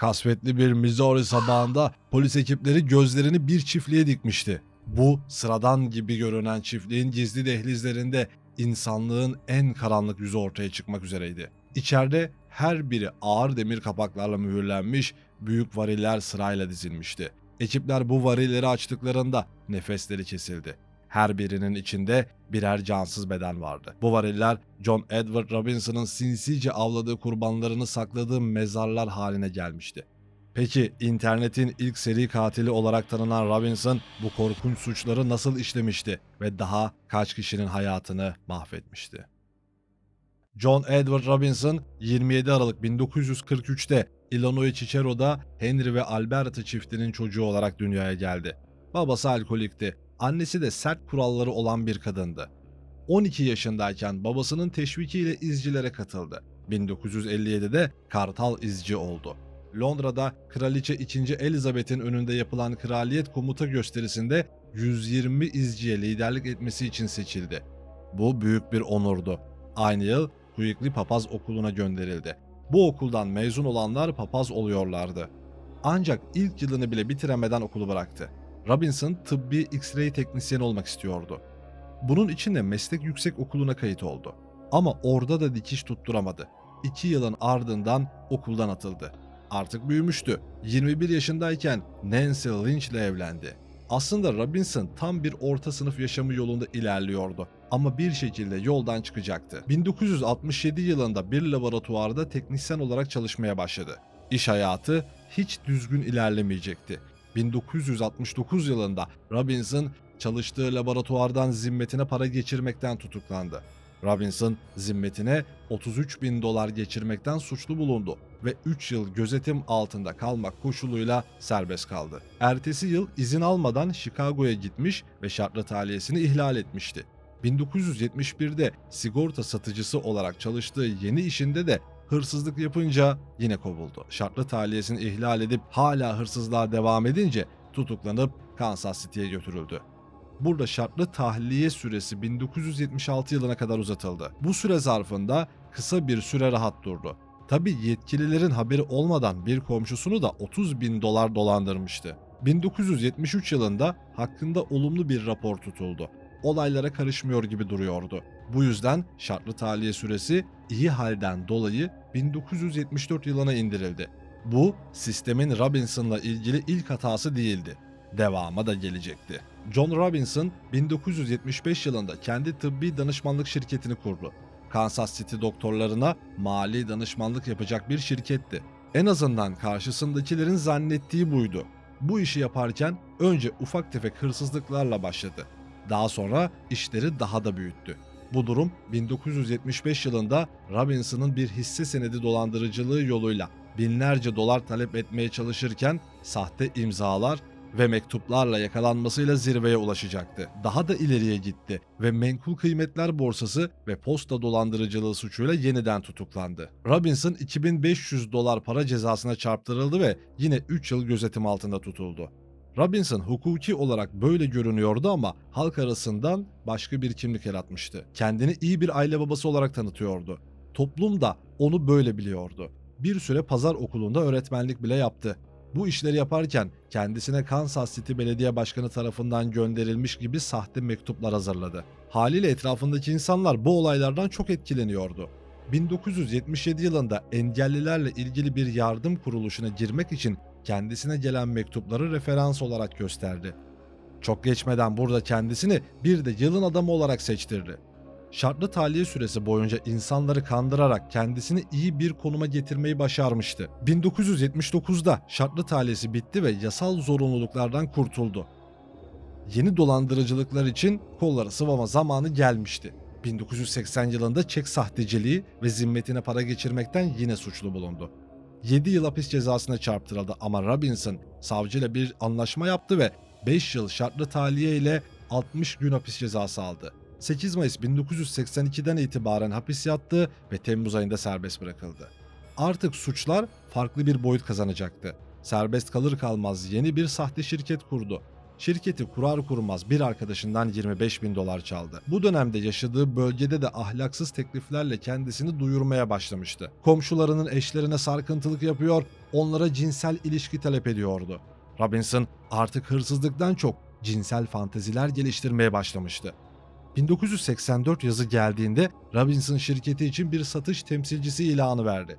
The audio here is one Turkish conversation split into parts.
Kasvetli bir Missouri sabahında polis ekipleri gözlerini bir çiftliğe dikmişti. Bu sıradan gibi görünen çiftliğin gizli dehlizlerinde insanlığın en karanlık yüzü ortaya çıkmak üzereydi. İçeride her biri ağır demir kapaklarla mühürlenmiş büyük variller sırayla dizilmişti. Ekipler bu varilleri açtıklarında nefesleri kesildi. Her birinin içinde birer cansız beden vardı. Bu variller John Edward Robinson'ın sinsice avladığı kurbanlarını sakladığı mezarlar haline gelmişti. Peki internetin ilk seri katili olarak tanınan Robinson bu korkunç suçları nasıl işlemişti ve daha kaç kişinin hayatını mahvetmişti? John Edward Robinson 27 Aralık 1943'te Illinois Cicero'da Henry ve Alberta çiftinin çocuğu olarak dünyaya geldi. Babası alkolikti, annesi de sert kuralları olan bir kadındı. 12 yaşındayken babasının teşvikiyle izcilere katıldı. 1957'de Kartal izci oldu. Londra'da Kraliçe 2. Elizabeth'in önünde yapılan kraliyet komuta gösterisinde 120 izciye liderlik etmesi için seçildi. Bu büyük bir onurdu. Aynı yıl Quigley Papaz Okulu'na gönderildi. Bu okuldan mezun olanlar papaz oluyorlardı. Ancak ilk yılını bile bitiremeden okulu bıraktı. Robinson tıbbi X-ray teknisyeni olmak istiyordu. Bunun için de meslek yüksek okuluna kayıt oldu. Ama orada da dikiş tutturamadı. İki yılın ardından okuldan atıldı. Artık büyümüştü. 21 yaşındayken Nancy Lynch ile evlendi. Aslında Robinson tam bir orta sınıf yaşamı yolunda ilerliyordu ama bir şekilde yoldan çıkacaktı. 1967 yılında bir laboratuvarda teknisyen olarak çalışmaya başladı. İş hayatı hiç düzgün ilerlemeyecekti. 1969 yılında Robinson çalıştığı laboratuvardan zimmetine para geçirmekten tutuklandı. Robinson zimmetine 33 bin dolar geçirmekten suçlu bulundu ve 3 yıl gözetim altında kalmak koşuluyla serbest kaldı. Ertesi yıl izin almadan Chicago'ya gitmiş ve şartlı tahliyesini ihlal etmişti. 1971'de sigorta satıcısı olarak çalıştığı yeni işinde de hırsızlık yapınca yine kovuldu. Şartlı tahliyesini ihlal edip hala hırsızlığa devam edince tutuklanıp Kansas City'ye götürüldü. Burada şartlı tahliye süresi 1976 yılına kadar uzatıldı. Bu süre zarfında kısa bir süre rahat durdu. Tabi yetkililerin haberi olmadan bir komşusunu da 30 bin dolar dolandırmıştı. 1973 yılında hakkında olumlu bir rapor tutuldu. Olaylara karışmıyor gibi duruyordu. Bu yüzden şartlı tahliye süresi iyi halden dolayı 1974 yılına indirildi. Bu sistemin Robinson'la ilgili ilk hatası değildi. Devama da gelecekti. John Robinson 1975 yılında kendi tıbbi danışmanlık şirketini kurdu. Kansas City doktorlarına mali danışmanlık yapacak bir şirketti. En azından karşısındakilerin zannettiği buydu. Bu işi yaparken önce ufak tefek hırsızlıklarla başladı. Daha sonra işleri daha da büyüttü. Bu durum 1975 yılında Robinson'ın bir hisse senedi dolandırıcılığı yoluyla binlerce dolar talep etmeye çalışırken sahte imzalar ve mektuplarla yakalanmasıyla zirveye ulaşacaktı. Daha da ileriye gitti ve menkul kıymetler borsası ve posta dolandırıcılığı suçuyla yeniden tutuklandı. Robinson 2500 dolar para cezasına çarptırıldı ve yine 3 yıl gözetim altında tutuldu. Robinson hukuki olarak böyle görünüyordu ama halk arasından başka bir kimlik yaratmıştı. Kendini iyi bir aile babası olarak tanıtıyordu. Toplum da onu böyle biliyordu. Bir süre pazar okulunda öğretmenlik bile yaptı. Bu işleri yaparken kendisine Kansas City Belediye Başkanı tarafından gönderilmiş gibi sahte mektuplar hazırladı. Haliyle etrafındaki insanlar bu olaylardan çok etkileniyordu. 1977 yılında engellilerle ilgili bir yardım kuruluşuna girmek için kendisine gelen mektupları referans olarak gösterdi. Çok geçmeden burada kendisini bir de yılın adamı olarak seçtirdi. Şartlı tahliye süresi boyunca insanları kandırarak kendisini iyi bir konuma getirmeyi başarmıştı. 1979'da şartlı tahliyesi bitti ve yasal zorunluluklardan kurtuldu. Yeni dolandırıcılıklar için kolları sıvama zamanı gelmişti. 1980 yılında çek sahteciliği ve zimmetine para geçirmekten yine suçlu bulundu. 7 yıl hapis cezasına çarptırıldı ama Robinson savcıyla bir anlaşma yaptı ve 5 yıl şartlı tahliye ile 60 gün hapis cezası aldı. 8 Mayıs 1982'den itibaren hapis yattı ve Temmuz ayında serbest bırakıldı. Artık suçlar farklı bir boyut kazanacaktı. Serbest kalır kalmaz yeni bir sahte şirket kurdu. Şirketi kurar kurmaz bir arkadaşından 25 bin dolar çaldı. Bu dönemde yaşadığı bölgede de ahlaksız tekliflerle kendisini duyurmaya başlamıştı. Komşularının eşlerine sarkıntılık yapıyor, onlara cinsel ilişki talep ediyordu. Robinson artık hırsızlıktan çok cinsel fanteziler geliştirmeye başlamıştı. 1984 yazı geldiğinde Robinson şirketi için bir satış temsilcisi ilanı verdi.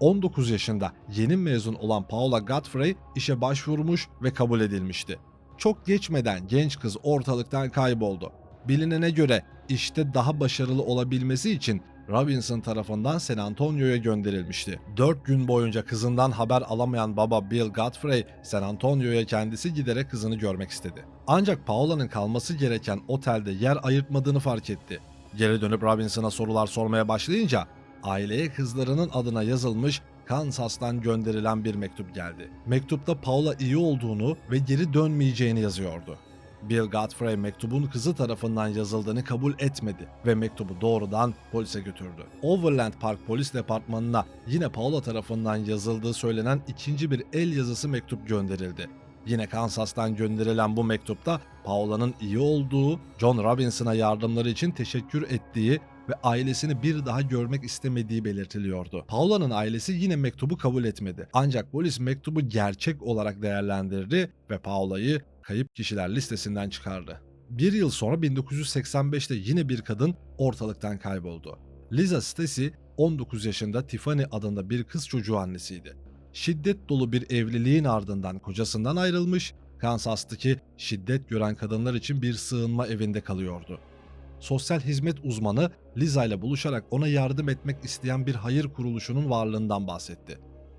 19 yaşında yeni mezun olan Paula Godfrey işe başvurmuş ve kabul edilmişti. Çok geçmeden genç kız ortalıktan kayboldu. Bilinene göre işte daha başarılı olabilmesi için Robinson tarafından San Antonio'ya gönderilmişti. 4 gün boyunca kızından haber alamayan baba Bill Godfrey, San Antonio'ya kendisi giderek kızını görmek istedi. Ancak Paula'nın kalması gereken otelde yer ayırtmadığını fark etti. Geri dönüp Robinson'a sorular sormaya başlayınca aileye kızlarının adına yazılmış Kansas'tan gönderilen bir mektup geldi. Mektupta Paula iyi olduğunu ve geri dönmeyeceğini yazıyordu. Bill Godfrey mektubun kızı tarafından yazıldığını kabul etmedi ve mektubu doğrudan polise götürdü. Overland Park Polis Departmanı'na yine Paula tarafından yazıldığı söylenen ikinci bir el yazısı mektup gönderildi. Yine Kansas'tan gönderilen bu mektupta Paula'nın iyi olduğu, John Robinson'a yardımları için teşekkür ettiği ve ailesini bir daha görmek istemediği belirtiliyordu. Paula'nın ailesi yine mektubu kabul etmedi. Ancak polis mektubu gerçek olarak değerlendirdi ve Paula'yı kayıp kişiler listesinden çıkardı. Bir yıl sonra 1985'te yine bir kadın ortalıktan kayboldu. Liza Stacy 19 yaşında Tiffany adında bir kız çocuğu annesiydi. Şiddet dolu bir evliliğin ardından kocasından ayrılmış, Kansas'taki şiddet gören kadınlar için bir sığınma evinde kalıyordu. Sosyal hizmet uzmanı Liza ile buluşarak ona yardım etmek isteyen bir hayır kuruluşunun varlığından bahsetti.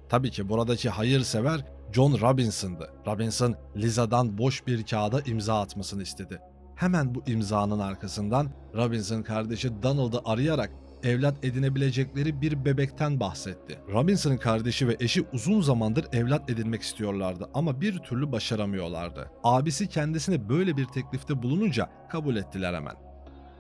Tabii ki buradaki hayırsever John Robinson'dı. Robinson, Liza'dan boş bir kağıda imza atmasını istedi. Hemen bu imzanın arkasından Robinson kardeşi Donald'ı arayarak evlat edinebilecekleri bir bebekten bahsetti. Robinson'ın kardeşi ve eşi uzun zamandır evlat edinmek istiyorlardı ama bir türlü başaramıyorlardı. Abisi kendisine böyle bir teklifte bulununca kabul ettiler hemen.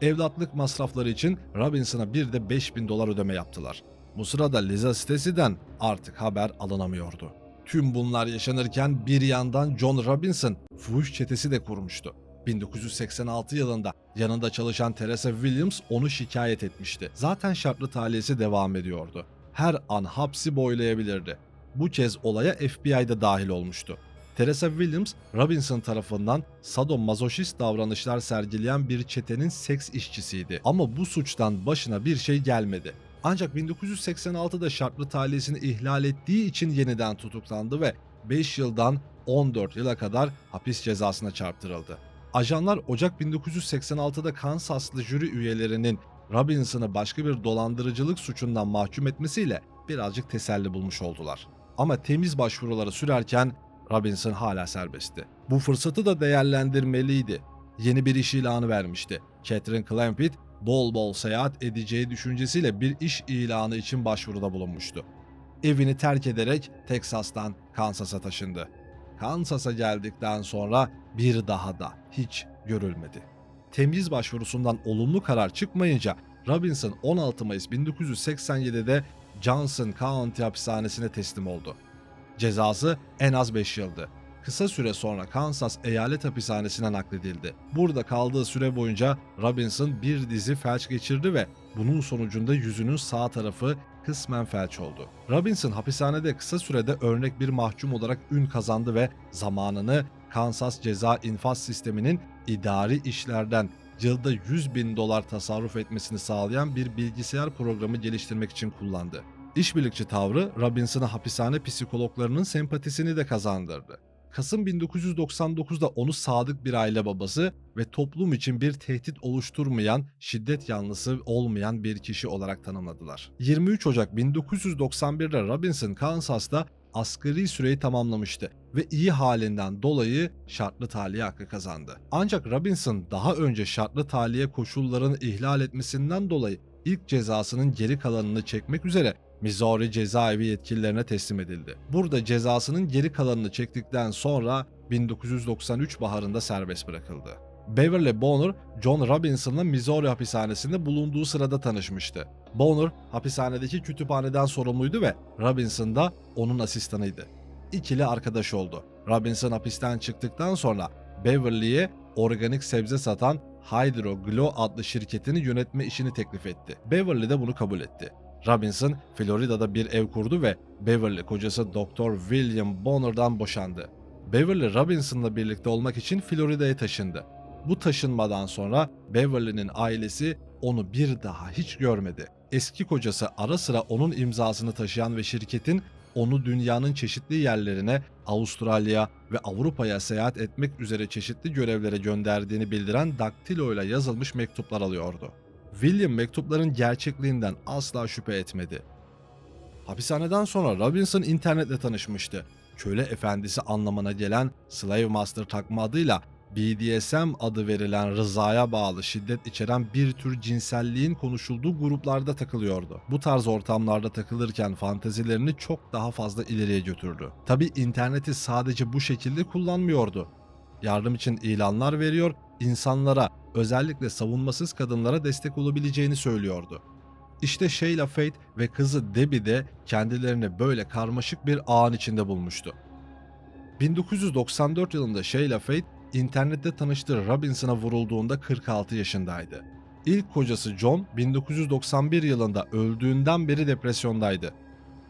Evlatlık masrafları için Robinson'a bir de 5000 dolar ödeme yaptılar. Bu sırada Liza Stacy'den artık haber alınamıyordu. Tüm bunlar yaşanırken bir yandan John Robinson fuhuş çetesi de kurmuştu. 1986 yılında yanında çalışan Teresa Williams onu şikayet etmişti. Zaten şartlı taliyesi devam ediyordu. Her an hapsi boylayabilirdi. Bu kez olaya FBI de dahil olmuştu. Teresa Williams, Robinson tarafından sadomazoşist davranışlar sergileyen bir çetenin seks işçisiydi. Ama bu suçtan başına bir şey gelmedi. Ancak 1986'da şartlı taliyesini ihlal ettiği için yeniden tutuklandı ve 5 yıldan 14 yıla kadar hapis cezasına çarptırıldı. Ajanlar Ocak 1986'da Kansaslı jüri üyelerinin Robinson'ı başka bir dolandırıcılık suçundan mahkum etmesiyle birazcık teselli bulmuş oldular. Ama temiz başvuruları sürerken Robinson hala serbestti. Bu fırsatı da değerlendirmeliydi. Yeni bir iş ilanı vermişti. Catherine Clampett bol bol seyahat edeceği düşüncesiyle bir iş ilanı için başvuruda bulunmuştu. Evini terk ederek Teksas'tan Kansas'a taşındı. Kansas'a geldikten sonra bir daha da hiç görülmedi. Temiz başvurusundan olumlu karar çıkmayınca Robinson 16 Mayıs 1987'de Johnson County hapishanesine teslim oldu. Cezası en az 5 yıldı. Kısa süre sonra Kansas eyalet hapishanesine nakledildi. Burada kaldığı süre boyunca Robinson bir dizi felç geçirdi ve bunun sonucunda yüzünün sağ tarafı kısmen felç oldu. Robinson hapishanede kısa sürede örnek bir mahkum olarak ün kazandı ve zamanını Kansas ceza infaz sisteminin idari işlerden yılda 100 bin dolar tasarruf etmesini sağlayan bir bilgisayar programı geliştirmek için kullandı. İşbirlikçi tavrı Robinson'a hapishane psikologlarının sempatisini de kazandırdı. Kasım 1999'da onu sadık bir aile babası ve toplum için bir tehdit oluşturmayan, şiddet yanlısı olmayan bir kişi olarak tanımladılar. 23 Ocak 1991'de Robinson Kansas'ta asgari süreyi tamamlamıştı ve iyi halinden dolayı şartlı tahliye hakkı kazandı. Ancak Robinson daha önce şartlı tahliye koşullarını ihlal etmesinden dolayı ilk cezasının geri kalanını çekmek üzere Missouri cezaevi yetkililerine teslim edildi. Burada cezasının geri kalanını çektikten sonra 1993 baharında serbest bırakıldı. Beverly Bonner, John Robinson'la Missouri hapishanesinde bulunduğu sırada tanışmıştı. Bonner, hapishanedeki kütüphaneden sorumluydu ve Robinson da onun asistanıydı. İkili arkadaş oldu. Robinson hapisten çıktıktan sonra Beverly'ye organik sebze satan Hydro Glow adlı şirketini yönetme işini teklif etti. Beverly de bunu kabul etti. Robinson, Florida'da bir ev kurdu ve Beverly kocası Dr. William Bonner'dan boşandı. Beverly Robinson'la birlikte olmak için Florida'ya taşındı. Bu taşınmadan sonra Beverly'nin ailesi onu bir daha hiç görmedi. Eski kocası ara sıra onun imzasını taşıyan ve şirketin onu dünyanın çeşitli yerlerine, Avustralya ve Avrupa'ya seyahat etmek üzere çeşitli görevlere gönderdiğini bildiren daktilo ile yazılmış mektuplar alıyordu. William mektupların gerçekliğinden asla şüphe etmedi. Hapishaneden sonra Robinson internetle tanışmıştı. Köle efendisi anlamına gelen Slave Master takma adıyla BDSM adı verilen rızaya bağlı şiddet içeren bir tür cinselliğin konuşulduğu gruplarda takılıyordu. Bu tarz ortamlarda takılırken fantezilerini çok daha fazla ileriye götürdü. Tabi interneti sadece bu şekilde kullanmıyordu. Yardım için ilanlar veriyor, insanlara özellikle savunmasız kadınlara destek olabileceğini söylüyordu. İşte Sheila Fate ve kızı Debbie de kendilerini böyle karmaşık bir ağın içinde bulmuştu. 1994 yılında Sheila Fate internette tanıştığı Robinson'a vurulduğunda 46 yaşındaydı. İlk kocası John 1991 yılında öldüğünden beri depresyondaydı.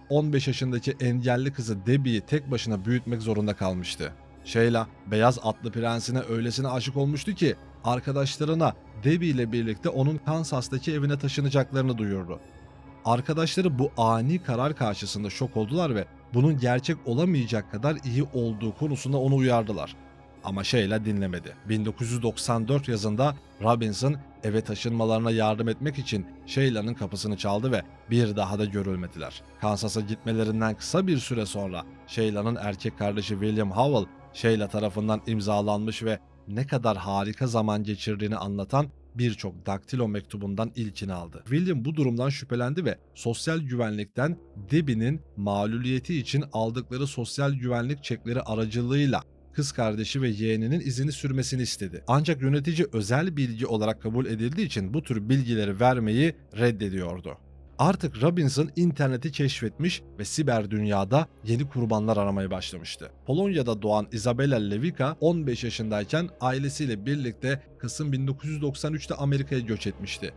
15 yaşındaki engelli kızı Debbie'yi tek başına büyütmek zorunda kalmıştı. Sheila, beyaz atlı prensine öylesine aşık olmuştu ki arkadaşlarına Debbie ile birlikte onun Kansas'taki evine taşınacaklarını duyurdu. Arkadaşları bu ani karar karşısında şok oldular ve bunun gerçek olamayacak kadar iyi olduğu konusunda onu uyardılar. Ama Sheila dinlemedi. 1994 yazında Robinson eve taşınmalarına yardım etmek için Sheila'nın kapısını çaldı ve bir daha da görülmediler. Kansas'a gitmelerinden kısa bir süre sonra Sheila'nın erkek kardeşi William Howell, Sheila tarafından imzalanmış ve ne kadar harika zaman geçirdiğini anlatan birçok daktilo mektubundan ilkini aldı. William bu durumdan şüphelendi ve sosyal güvenlikten Debbie'nin mağluliyeti için aldıkları sosyal güvenlik çekleri aracılığıyla kız kardeşi ve yeğeninin izini sürmesini istedi. Ancak yönetici özel bilgi olarak kabul edildiği için bu tür bilgileri vermeyi reddediyordu. Artık Robinson interneti keşfetmiş ve siber dünyada yeni kurbanlar aramaya başlamıştı. Polonya'da doğan Isabella Lewicka 15 yaşındayken ailesiyle birlikte Kasım 1993'te Amerika'ya göç etmişti.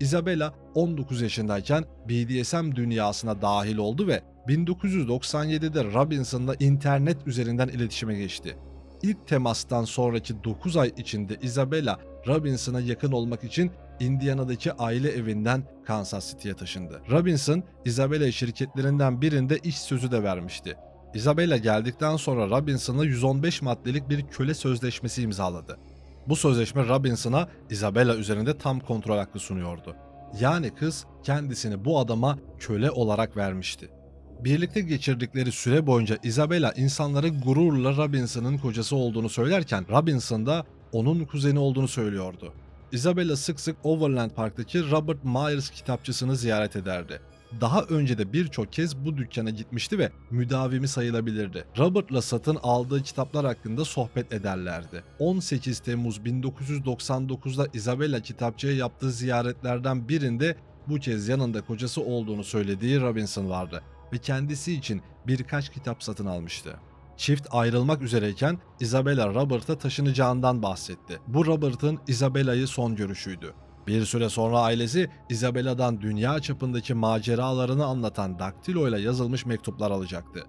Isabella 19 yaşındayken BDSM dünyasına dahil oldu ve 1997'de Robinson'la internet üzerinden iletişime geçti. İlk temastan sonraki 9 ay içinde Isabella, Robinson'a yakın olmak için Indiana'daki aile evinden Kansas City'ye taşındı. Robinson, Isabella şirketlerinden birinde iş sözü de vermişti. Isabella geldikten sonra Robinson'la 115 maddelik bir köle sözleşmesi imzaladı. Bu sözleşme Robinson'a Isabella üzerinde tam kontrol hakkı sunuyordu. Yani kız kendisini bu adama köle olarak vermişti. Birlikte geçirdikleri süre boyunca Isabella insanlara gururla Robinson'ın kocası olduğunu söylerken Robinson da onun kuzeni olduğunu söylüyordu. Isabella sık sık Overland Park'taki Robert Myers kitapçısını ziyaret ederdi. Daha önce de birçok kez bu dükkana gitmişti ve müdavimi sayılabilirdi. Robert'la satın aldığı kitaplar hakkında sohbet ederlerdi. 18 Temmuz 1999'da Isabella kitapçıya yaptığı ziyaretlerden birinde bu kez yanında kocası olduğunu söylediği Robinson vardı ve kendisi için birkaç kitap satın almıştı. Çift ayrılmak üzereyken Isabella Robert'a taşınacağından bahsetti. Bu Robert'ın Isabella'yı son görüşüydü. Bir süre sonra ailesi Isabella'dan dünya çapındaki maceralarını anlatan daktilo ile yazılmış mektuplar alacaktı.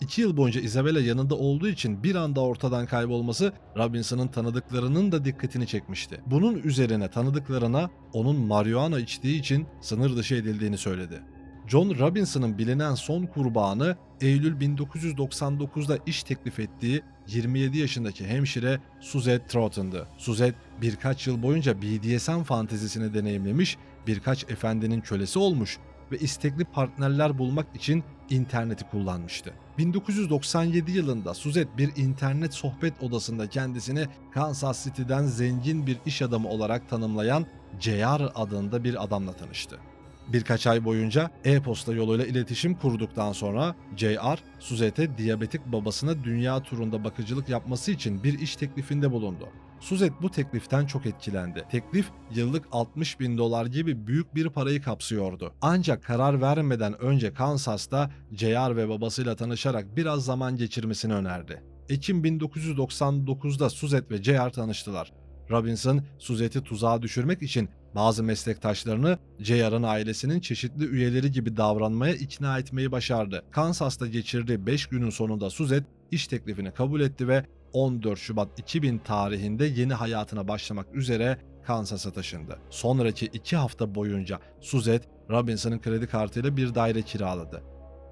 İki yıl boyunca Isabella yanında olduğu için bir anda ortadan kaybolması Robinson'ın tanıdıklarının da dikkatini çekmişti. Bunun üzerine tanıdıklarına onun marihuana içtiği için sınır dışı edildiğini söyledi. John Robinson'ın bilinen son kurbanı Eylül 1999'da iş teklif ettiği 27 yaşındaki hemşire Suzette Troughton'dı. Suzette birkaç yıl boyunca BDSM fantezisini deneyimlemiş, birkaç efendinin kölesi olmuş ve istekli partnerler bulmak için interneti kullanmıştı. 1997 yılında Suzette bir internet sohbet odasında kendisini Kansas City'den zengin bir iş adamı olarak tanımlayan JR adında bir adamla tanıştı. Birkaç ay boyunca e-posta yoluyla iletişim kurduktan sonra JR, Suzette'e diyabetik babasına dünya turunda bakıcılık yapması için bir iş teklifinde bulundu. Suzette bu tekliften çok etkilendi. Teklif yıllık 60 bin dolar gibi büyük bir parayı kapsıyordu. Ancak karar vermeden önce Kansas'ta JR ve babasıyla tanışarak biraz zaman geçirmesini önerdi. Ekim 1999'da Suzette ve J.R. tanıştılar. Robinson, Suzette'i tuzağa düşürmek için bazı meslektaşlarını J.R.'ın ailesinin çeşitli üyeleri gibi davranmaya ikna etmeyi başardı. Kansas'ta geçirdiği 5 günün sonunda Suzette iş teklifini kabul etti ve 14 Şubat 2000 tarihinde yeni hayatına başlamak üzere Kansas'a taşındı. Sonraki 2 hafta boyunca Suzette, Robinson'ın kredi kartıyla bir daire kiraladı.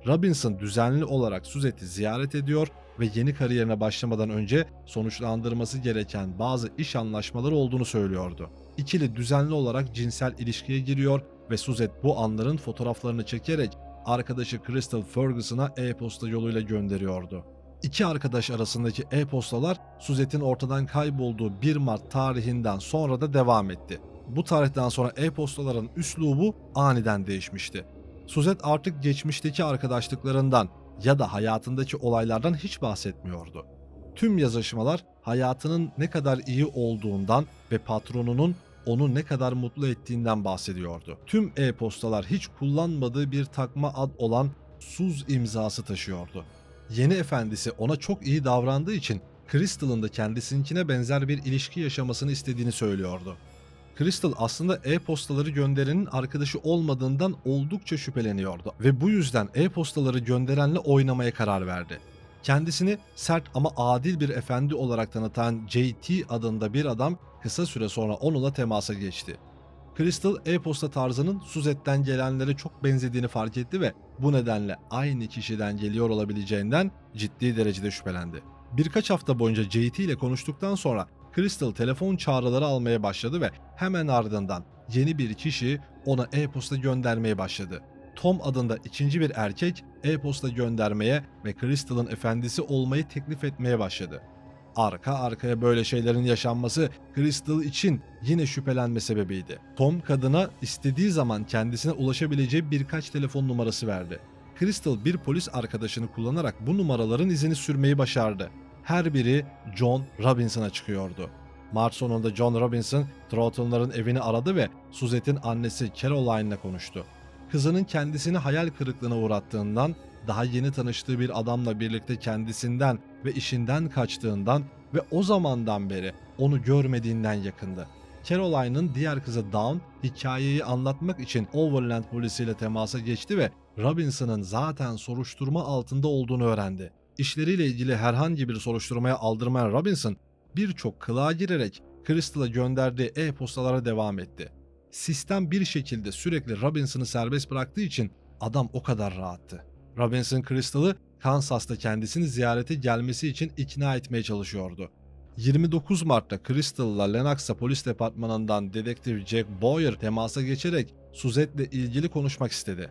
Robinson düzenli olarak Suzette'i ziyaret ediyor ve yeni kariyerine başlamadan önce sonuçlandırması gereken bazı iş anlaşmaları olduğunu söylüyordu. İkili düzenli olarak cinsel ilişkiye giriyor ve Suzette bu anların fotoğraflarını çekerek arkadaşı Crystal Ferguson'a e-posta yoluyla gönderiyordu. İki arkadaş arasındaki e-postalar Suzette'in ortadan kaybolduğu 1 Mart tarihinden sonra da devam etti. Bu tarihten sonra e-postaların üslubu aniden değişmişti. Suzette artık geçmişteki arkadaşlıklarından ya da hayatındaki olaylardan hiç bahsetmiyordu. Tüm yazışmalar hayatının ne kadar iyi olduğundan ve patronunun onu ne kadar mutlu ettiğinden bahsediyordu. Tüm e-postalar hiç kullanmadığı bir takma ad olan Suz imzası taşıyordu. Yeni efendisi ona çok iyi davrandığı için Crystal'ın da kendisinkine benzer bir ilişki yaşamasını istediğini söylüyordu. Crystal aslında e-postaları gönderenin arkadaşı olmadığından oldukça şüpheleniyordu ve bu yüzden e-postaları gönderenle oynamaya karar verdi. Kendisini sert ama adil bir efendi olarak tanıtan JT adında bir adam kısa süre sonra onunla temasa geçti. Crystal e-posta tarzının Suzette'den gelenlere çok benzediğini fark etti ve bu nedenle aynı kişiden geliyor olabileceğinden ciddi derecede şüphelendi. Birkaç hafta boyunca JT ile konuştuktan sonra Crystal telefon çağrıları almaya başladı ve hemen ardından yeni bir kişi ona e-posta göndermeye başladı. Tom adında ikinci bir erkek e-posta göndermeye ve Crystal'ın efendisi olmayı teklif etmeye başladı. Arka arkaya böyle şeylerin yaşanması Crystal için yine şüphelenme sebebiydi. Tom kadına istediği zaman kendisine ulaşabileceği birkaç telefon numarası verdi. Crystal bir polis arkadaşını kullanarak bu numaraların izini sürmeyi başardı. Her biri John Robinson'a çıkıyordu. Mart sonunda John Robinson, Troughton'ların evini aradı ve Suzette'in annesi Caroline'la konuştu. Kızının kendisini hayal kırıklığına uğrattığından, daha yeni tanıştığı bir adamla birlikte kendisinden ve işinden kaçtığından ve o zamandan beri onu görmediğinden yakındı. Caroline'ın diğer kızı Dawn hikayeyi anlatmak için Overland polisiyle temasa geçti ve Robinson'ın zaten soruşturma altında olduğunu öğrendi. İşleriyle ilgili herhangi bir soruşturmaya aldırmayan Robinson birçok kılığa girerek Crystal'a gönderdiği e-postalara devam etti. Sistem bir şekilde sürekli Robinson'ı serbest bıraktığı için adam o kadar rahattı. Robinson Crystal'ı Kansas'ta kendisini ziyarete gelmesi için ikna etmeye çalışıyordu. 29 Mart'ta Crystal'la Lennox'a polis departmanından dedektif Jack Boyer temasa geçerek Suzette'le ilgili konuşmak istedi.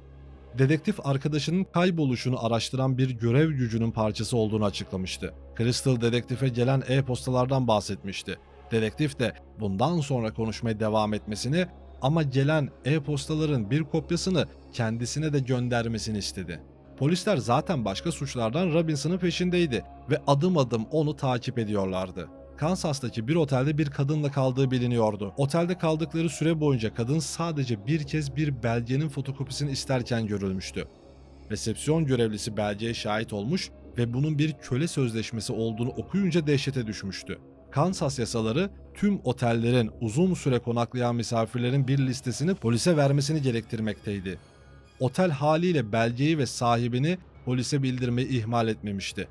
Dedektif arkadaşının kayboluşunu araştıran bir görev gücünün parçası olduğunu açıklamıştı. Crystal dedektife gelen e-postalardan bahsetmişti. Dedektif de bundan sonra konuşmaya devam etmesini ama gelen e-postaların bir kopyasını kendisine de göndermesini istedi. Polisler zaten başka suçlardan Robinson'ın peşindeydi ve adım adım onu takip ediyorlardı. Kansas'taki bir otelde bir kadınla kaldığı biliniyordu. Otelde kaldıkları süre boyunca kadın sadece bir kez bir belgenin fotokopisini isterken görülmüştü. Resepsiyon görevlisi belgeye şahit olmuş ve bunun bir köle sözleşmesi olduğunu okuyunca dehşete düşmüştü. Kansas yasaları tüm otellerin uzun süre konaklayan misafirlerin bir listesini polise vermesini gerektirmekteydi. Otel haliyle belgeyi ve sahibini polise bildirmeyi ihmal etmemişti.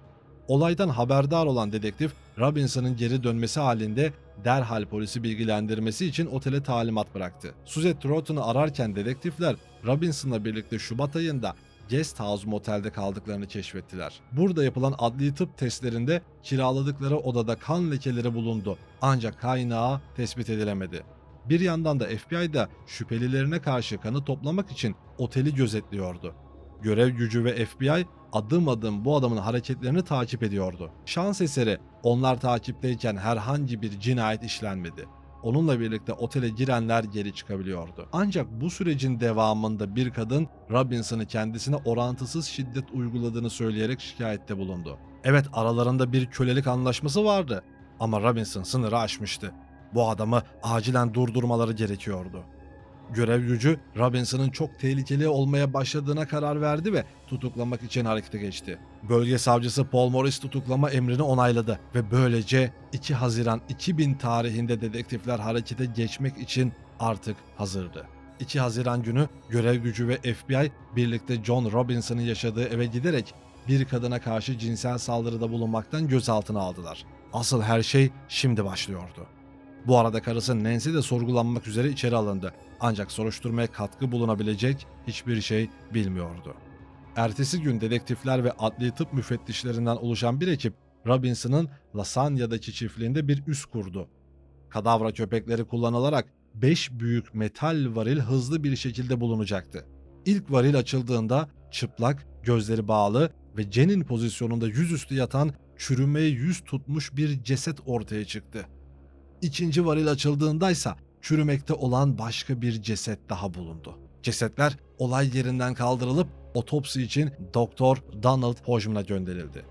Olaydan haberdar olan dedektif Robinson'ın geri dönmesi halinde derhal polisi bilgilendirmesi için otele talimat bıraktı. Suzette Troughton'u ararken dedektifler Robinson'la birlikte Şubat ayında Guest House Motel'de kaldıklarını keşfettiler. Burada yapılan adli tıp testlerinde kiraladıkları odada kan lekeleri bulundu ancak kaynağı tespit edilemedi. Bir yandan da FBI da şüphelilerine karşı kanı toplamak için oteli gözetliyordu. Görev gücü ve FBI adım adım bu adamın hareketlerini takip ediyordu. Şans eseri onlar takipteyken herhangi bir cinayet işlenmedi. Onunla birlikte otele girenler geri çıkabiliyordu. Ancak bu sürecin devamında bir kadın Robinson'ı kendisine orantısız şiddet uyguladığını söyleyerek şikayette bulundu. Evet aralarında bir kölelik anlaşması vardı ama Robinson sınırı aşmıştı. Bu adamı acilen durdurmaları gerekiyordu. Görev gücü Robinson'ın çok tehlikeli olmaya başladığına karar verdi ve tutuklamak için harekete geçti. Bölge savcısı Paul Morris tutuklama emrini onayladı ve böylece 2 Haziran 2000 tarihinde dedektifler harekete geçmek için artık hazırdı. 2 Haziran günü görev gücü ve FBI birlikte John Robinson'ın yaşadığı eve giderek bir kadına karşı cinsel saldırıda bulunmaktan gözaltına aldılar. Asıl her şey şimdi başlıyordu. Bu arada karısı Nancy de sorgulanmak üzere içeri alındı. Ancak soruşturmaya katkı bulunabilecek hiçbir şey bilmiyordu. Ertesi gün dedektifler ve adli tıp müfettişlerinden oluşan bir ekip Robinson'ın Lasagne'daki çiftliğinde bir üs kurdu. Kadavra köpekleri kullanılarak 5 büyük metal varil hızlı bir şekilde bulunacaktı. İlk varil açıldığında çıplak, gözleri bağlı ve cenin pozisyonunda yüzüstü yatan çürümeye yüz tutmuş bir ceset ortaya çıktı. İkinci varil açıldığındaysa çürümekte olan başka bir ceset daha bulundu. Cesetler olay yerinden kaldırılıp otopsi için Doktor Donald Hodgman'a gönderildi.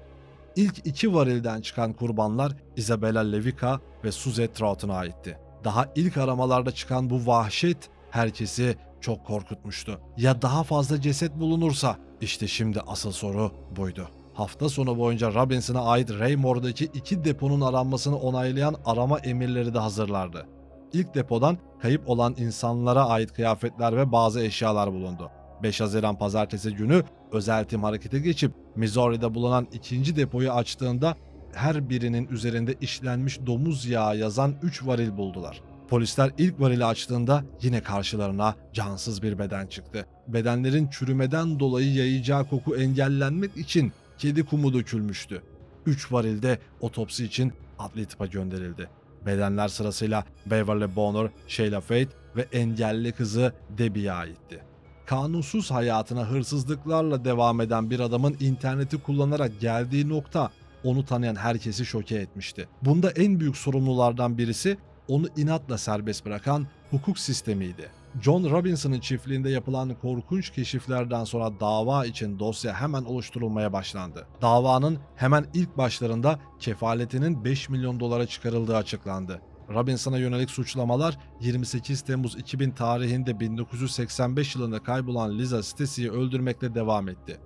İlk iki varilden çıkan kurbanlar Isabella Levica ve Suzette Troughton'a aitti. Daha ilk aramalarda çıkan bu vahşet herkesi çok korkutmuştu. Ya daha fazla ceset bulunursa? İşte şimdi asıl soru buydu. Hafta sonu boyunca Robinson'a ait Raymore'daki iki deponun aranmasını onaylayan arama emirleri de hazırlardı. İlk depodan kayıp olan insanlara ait kıyafetler ve bazı eşyalar bulundu. 5 Haziran pazartesi günü özel tim harekete geçip Missouri'de bulunan ikinci depoyu açtığında her birinin üzerinde işlenmiş domuz yağı yazan 3 varil buldular. Polisler ilk varili açtığında yine karşılarına cansız bir beden çıktı. Bedenlerin çürümeden dolayı yayacağı koku engellenmek için kedi kumu dökülmüştü. 3 varil de otopsi için adli tıpa gönderildi. Bedenler sırasıyla Beverly Bonner, Sheila Fate ve engelli kızı Debbie'ye aitti. Kanunsuz hayatına hırsızlıklarla devam eden bir adamın interneti kullanarak geldiği nokta onu tanıyan herkesi şoke etmişti. Bunda en büyük sorumlulardan birisi onu inatla serbest bırakan hukuk sistemiydi. John Robinson'ın çiftliğinde yapılan korkunç keşiflerden sonra dava için dosya hemen oluşturulmaya başlandı. Davanın hemen ilk başlarında kefaletinin 5 milyon dolara çıkarıldığı açıklandı. Robinson'a yönelik suçlamalar 28 Temmuz 2000 tarihinde 1985 yılında kaybolan Liza Stacy'yi öldürmekle devam etti.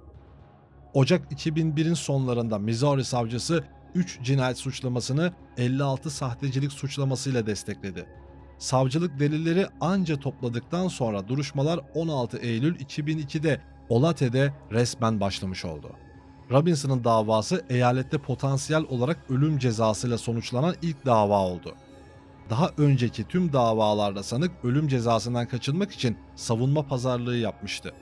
Ocak 2001'in sonlarında Missouri savcısı 3 cinayet suçlamasını 56 sahtecilik suçlamasıyla destekledi. Savcılık delilleri anca topladıktan sonra duruşmalar 16 Eylül 2002'de Olate'de resmen başlamış oldu. Robinson'ın davası eyalette potansiyel olarak ölüm cezasıyla sonuçlanan ilk dava oldu. Daha önceki tüm davalarda sanık ölüm cezasından kaçınmak için savunma pazarlığı yapmıştı.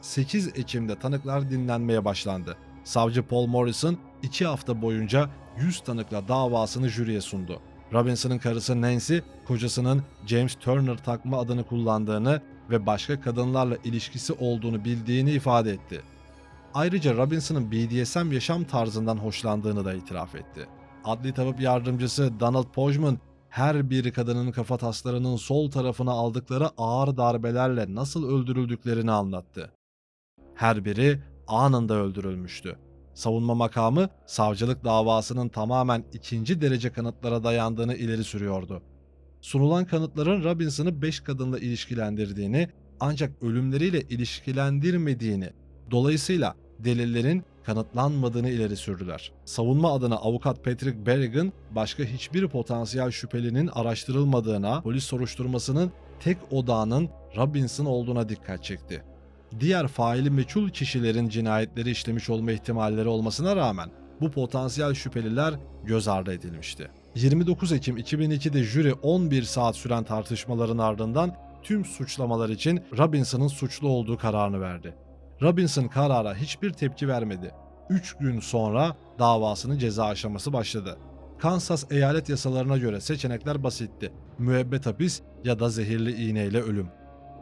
8 Ekim'de tanıklar dinlenmeye başlandı. Savcı Paul Morrison 2 hafta boyunca 100 tanıkla davasını jüriye sundu. Robinson'ın karısı Nancy, kocasının James Turner takma adını kullandığını ve başka kadınlarla ilişkisi olduğunu bildiğini ifade etti. Ayrıca Robinson'ın BDSM yaşam tarzından hoşlandığını da itiraf etti. Adli tabip yardımcısı Donald Pojman, her bir kadının kafa taslarının sol tarafına aldıkları ağır darbelerle nasıl öldürüldüklerini anlattı. Her biri anında öldürülmüştü. Savunma makamı savcılık davasının tamamen ikinci derece kanıtlara dayandığını ileri sürüyordu. Sunulan kanıtların Robinson'ı 5 kadınla ilişkilendirdiğini ancak ölümleriyle ilişkilendirmediğini, dolayısıyla delillerin kanıtlanmadığını ileri sürdüler. Savunma adına avukat Patrick Berrigan başka hiçbir potansiyel şüphelinin araştırılmadığına, polis soruşturmasının tek odağının Robinson olduğuna dikkat çekti diğer faili meçhul kişilerin cinayetleri işlemiş olma ihtimalleri olmasına rağmen bu potansiyel şüpheliler göz ardı edilmişti. 29 Ekim 2002'de jüri 11 saat süren tartışmaların ardından tüm suçlamalar için Robinson'ın suçlu olduğu kararını verdi. Robinson karara hiçbir tepki vermedi. 3 gün sonra davasının ceza aşaması başladı. Kansas eyalet yasalarına göre seçenekler basitti. Müebbet hapis ya da zehirli iğneyle ölüm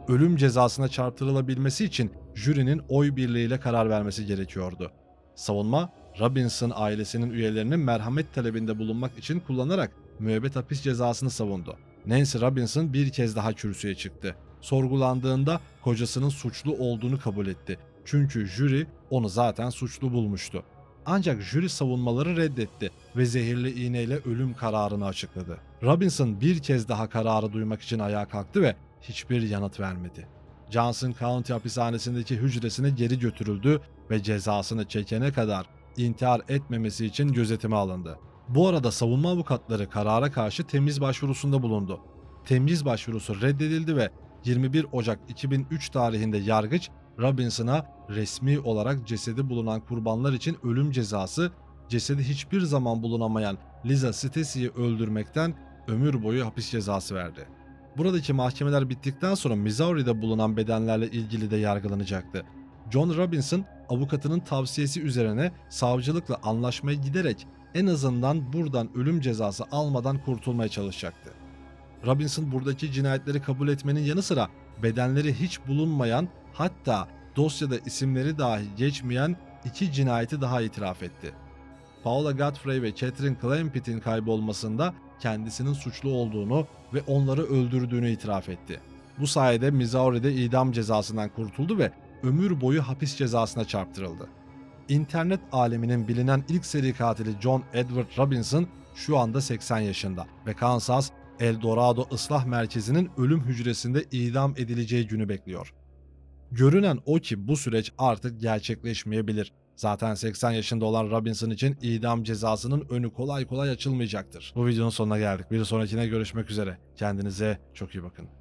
ölüm cezasına çarptırılabilmesi için jürinin oy birliğiyle karar vermesi gerekiyordu. Savunma, Robinson ailesinin üyelerinin merhamet talebinde bulunmak için kullanarak müebbet hapis cezasını savundu. Nancy Robinson bir kez daha kürsüye çıktı. Sorgulandığında kocasının suçlu olduğunu kabul etti. Çünkü jüri onu zaten suçlu bulmuştu. Ancak jüri savunmaları reddetti ve zehirli iğneyle ölüm kararını açıkladı. Robinson bir kez daha kararı duymak için ayağa kalktı ve hiçbir yanıt vermedi. Johnson County hapishanesindeki hücresine geri götürüldü ve cezasını çekene kadar intihar etmemesi için gözetime alındı. Bu arada savunma avukatları karara karşı temiz başvurusunda bulundu. Temiz başvurusu reddedildi ve 21 Ocak 2003 tarihinde yargıç Robinson'a resmi olarak cesedi bulunan kurbanlar için ölüm cezası, cesedi hiçbir zaman bulunamayan Liza Stacey'i öldürmekten ömür boyu hapis cezası verdi. Buradaki mahkemeler bittikten sonra Missouri'de bulunan bedenlerle ilgili de yargılanacaktı. John Robinson avukatının tavsiyesi üzerine savcılıkla anlaşmaya giderek en azından buradan ölüm cezası almadan kurtulmaya çalışacaktı. Robinson buradaki cinayetleri kabul etmenin yanı sıra bedenleri hiç bulunmayan hatta dosyada isimleri dahi geçmeyen iki cinayeti daha itiraf etti. Paula Godfrey ve Catherine Clampitt'in kaybolmasında kendisinin suçlu olduğunu ve onları öldürdüğünü itiraf etti. Bu sayede Missouri'de idam cezasından kurtuldu ve ömür boyu hapis cezasına çarptırıldı. İnternet aleminin bilinen ilk seri katili John Edward Robinson şu anda 80 yaşında ve Kansas El Dorado Islah Merkezi'nin ölüm hücresinde idam edileceği günü bekliyor. Görünen o ki bu süreç artık gerçekleşmeyebilir. Zaten 80 yaşında olan Robinson için idam cezasının önü kolay kolay açılmayacaktır. Bu videonun sonuna geldik. Bir sonrakine görüşmek üzere. Kendinize çok iyi bakın.